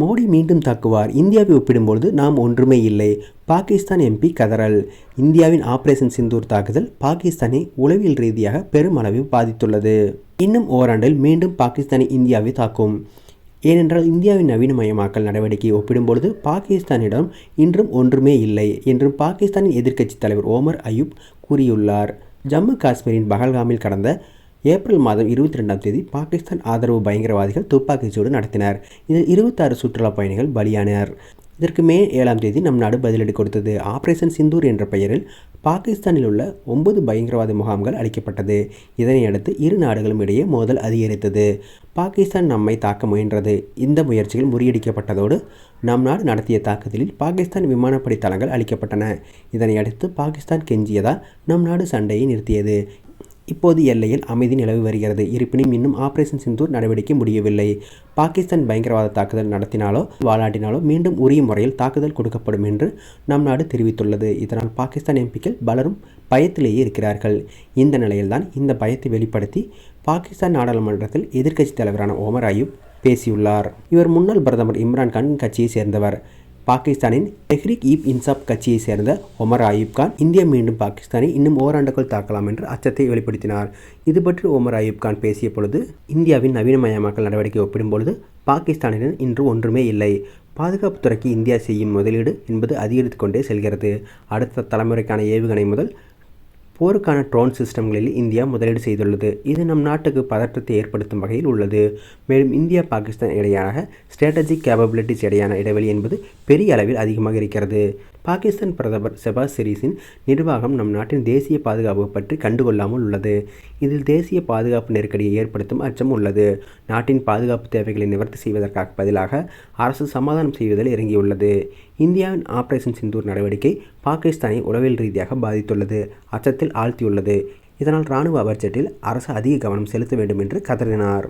மோடி மீண்டும் தாக்குவார். இந்தியாவை ஒப்பிடும்பொழுது நாம் ஒன்றுமே இல்லை. பாகிஸ்தான் எம்பி கதறல். இந்தியாவின் ஆபரேஷன் சிந்தூர் தாக்குதல் பாகிஸ்தானை உளவியல் ரீதியாக பெருமளவில் பாதித்துள்ளது. இன்னும் ஓராண்டில் மீண்டும் பாகிஸ்தானை இந்தியாவை தாக்கும். ஏனென்றால் இந்தியாவின் நவீனமயமாக்கல் நடவடிக்கையை ஒப்பிடும்பொழுது பாகிஸ்தானிடம் இன்றும் ஒன்றுமே இல்லை என்றும் பாகிஸ்தானின் எதிர்க்கட்சித் தலைவர் ஓமர் அயூப் கூறியுள்ளார். ஜம்மு காஷ்மீரின் பகல்காமில் கடந்த ஏப்ரல் மாதம் இருபத்தி ரெண்டாம் தேதி பாகிஸ்தான் ஆதரவு பயங்கரவாதிகள் துப்பாக்கிச்சூடு நடத்தினர். இதில் இருபத்தாறு சுற்றுலா பயணிகள் பலியானர். இதற்கு மே ஏழாம் தேதி நம் நாடு பதிலடி கொடுத்தது. ஆபரேஷன் சிந்தூர் என்ற பெயரில் பாகிஸ்தானில் உள்ள ஒன்பது பயங்கரவாத முகாம்கள் அளிக்கப்பட்டது இதனையடுத்து இரு நாடுகளும் இடையே மோதல் அதிகரித்தது. பாகிஸ்தான் நம்மை தாக்க முயன்றது. இந்த முயற்சிகள் முறியடிக்கப்பட்டதோடு நம் நாடு நடத்திய தாக்குதலில் பாகிஸ்தான் விமானப்படை தளங்கள் அளிக்கப்பட்டன இதனையடுத்து பாகிஸ்தான் கெஞ்சியதால் நம் நாடு சண்டையை நிறுத்தியது. இப்போது எல்லையில் அமைதி நிலவி வருகிறது. இருப்பினும் இன்னும் ஆபரேஷன் சிந்தூர் நடவடிக்கை முடியவில்லை. பாகிஸ்தான் பயங்கரவாத தாக்குதல் நடத்தினாலோ வாலாட்டினாலோ மீண்டும் உரிய முறையில் தாக்குதல் கொடுக்கப்படும் என்று நம் நாடு தெரிவித்துள்ளது. இதனால் பாகிஸ்தான் எம்பிக்கள் பலரும் பயத்திலேயே இருக்கிறார்கள். இந்த நிலையில்தான் இந்த பயத்தை வெளிப்படுத்தி பாகிஸ்தான் நாடாளுமன்றத்தில் எதிர்க்கட்சித் தலைவரான ஓமர் அயூப் பேசியுள்ளார். இவர் முன்னாள் பிரதமர் இம்ரான்கான் கட்சியை சேர்ந்தவர். பாகிஸ்தானின் தெஹ்ரிக் ஈப் இன்சாப் கட்சியை சேர்ந்த ஒமர் அயூப் கான் இந்தியா மீண்டும் பாகிஸ்தானை இன்னும் ஓராண்டுக்குள் தாக்கலாம் என்று அச்சத்தை வெளிப்படுத்தினார். இது பற்றி ஒமர் அயூப் கான் பேசிய பொழுது இந்தியாவின் நவீனமயமாக்கல் நடவடிக்கை ஒப்பிடும்பொழுது பாகிஸ்தானிடம் இன்று ஒன்றுமே இல்லை. பாதுகாப்புத்துறைக்கு இந்தியா செய்யும் முதலீடு என்பது அதிகரித்து கொண்டே செல்கிறது. அடுத்த தலைமுறைக்கான ஏவுகணை முதல் போருக்கான ட்ரோன் சிஸ்டம்களில் இந்தியா முதலீடு செய்துள்ளது. இது நம் நாட்டுக்கு பதற்றத்தை ஏற்படுத்தும் வகையில் உள்ளது. மேலும் இந்தியா பாகிஸ்தான் இடையான ஸ்ட்ராட்டஜிக் கேபபிலிட்டிஸ் இடையான இடைவெளி என்பது பெரிய அளவில் அதிகமாக இருக்கிறது. பாகிஸ்தான் பிரதமர் செபாஸ் ஷெரீஸின் நிர்வாகம் நம் நாட்டின் தேசிய பாதுகாப்பு பற்றி கண்டுகொள்ளாமல் உள்ளது. இதில் தேசிய பாதுகாப்பு நெருக்கடியை ஏற்படுத்தும் அச்சம் உள்ளது. நாட்டின் பாதுகாப்பு தேவைகளை நிவர்த்தி செய்வதற்காக பதிலாக அரசு சமாதானம் செய்வதில் இறங்கியுள்ளது. இந்தியாவின் ஆபரேஷன் சிந்தூர் நடவடிக்கை பாகிஸ்தானை உளவியல் ரீதியாக பாதித்துள்ளது. ஆழ்த்தியுள்ளது. இதனால் இராணுவ பட்ஜெட்டில் அரசு அதிக கவனம் செலுத்த வேண்டும் என்று கதறினார்.